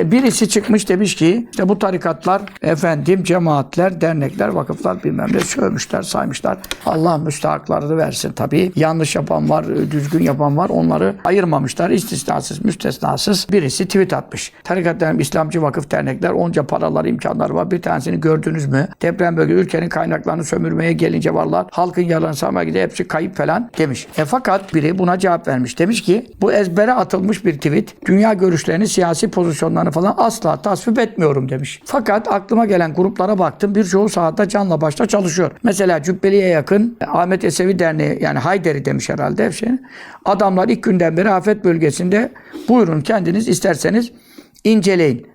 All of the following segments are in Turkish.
E, birisi çıkmış demiş ki işte bu tarikatlar efendim cemaatler, dernekler, vakıflar bilmem ne sövmüşler, saymışlar. Allah müstahaklarını versin tabii. Yanlış yapan var, düzgün yapan var. Onları ayırmamışlar. İstisnasız, müstesnasız birisi tweet atmış. Tarikatlar, İslamcı vakıf dernekler onca paraları, imkanları var. Bir tanesini gördünüz mü? Deprem bölge ülkenin kaynaklarını sömürmeye gelince varlar. Halkın yararını sağlamaya gidiyor. Hepsi kayıp falan demiş. E fakat biri buna cevap vermiş. Demiş ki bu ezbere atılmış bir tweet. Dünya görüşlerini, siyasi pozisyonlarını falan asla tasvip etmiyorum demiş. Fakat aklıma gelen gruplara baktım. Birçoğu sahada canla başla çalışıyor. Mesela Cübbeli'ye yakın Ahmet Esevi Derneği yani Hayderi demiş herhalde hepsini. Adamlar ilk günden beri afet bölgesinde buyurun kendiniz isterseniz inceleyin.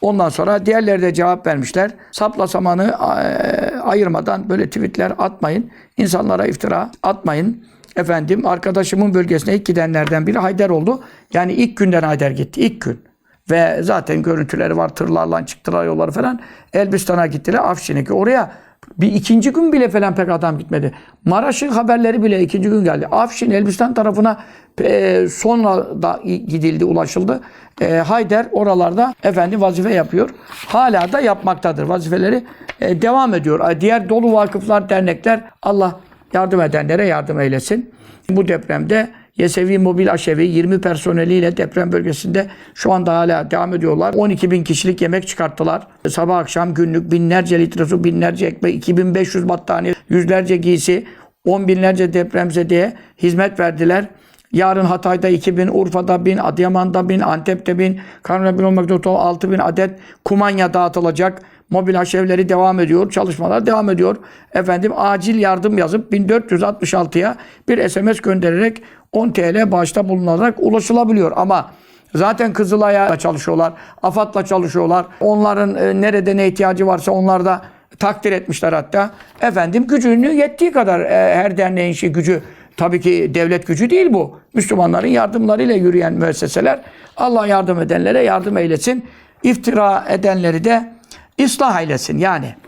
Ondan sonra diğerleri de cevap vermişler. Sapla samanı eee, ayırmadan böyle tweetler atmayın. İnsanlara iftira atmayın. Efendim arkadaşımın bölgesine ilk gidenlerden biri Haydar oldu. Yani ilk günden Haydar gitti. ilk gün. Ve zaten görüntüleri var. Tırlarla çıktılar yolları falan. Elbistan'a gittiler. Afşin'e ki oraya bir ikinci gün bile falan pek adam gitmedi. Maraş'ın haberleri bile ikinci gün geldi. Afşin, Elbistan tarafına e, sonra da gidildi, ulaşıldı. E, Hayder oralarda efendi vazife yapıyor. Hala da yapmaktadır. Vazifeleri e, devam ediyor. Diğer dolu vakıflar, dernekler Allah yardım edenlere yardım eylesin. Bu depremde Yesevi Mobil Aşevi 20 personeliyle deprem bölgesinde şu anda hala devam ediyorlar. 12 bin kişilik yemek çıkarttılar. Sabah akşam günlük binlerce litre su, binlerce ekmek, 2500 battaniye, yüzlerce giysi, on binlerce depremzedeye hizmet verdiler. Yarın Hatay'da 2000, Urfa'da 1000, Adıyaman'da 1000, Antep'te 1000, Karnına 1000 olmak üzere 6000 adet kumanya dağıtılacak. Mobil haşevleri devam ediyor. Çalışmalar devam ediyor. Efendim acil yardım yazıp 1466'ya bir SMS göndererek 10 TL bağışta bulunarak ulaşılabiliyor. Ama zaten Kızılay'a çalışıyorlar. AFAD'la çalışıyorlar. Onların e, nerede ne ihtiyacı varsa onlar da takdir etmişler hatta. Efendim gücünü yettiği kadar e, her derneğin şey gücü tabii ki devlet gücü değil bu. Müslümanların yardımlarıyla yürüyen müesseseler Allah yardım edenlere yardım eylesin. İftira edenleri de ıslah eylesin yani.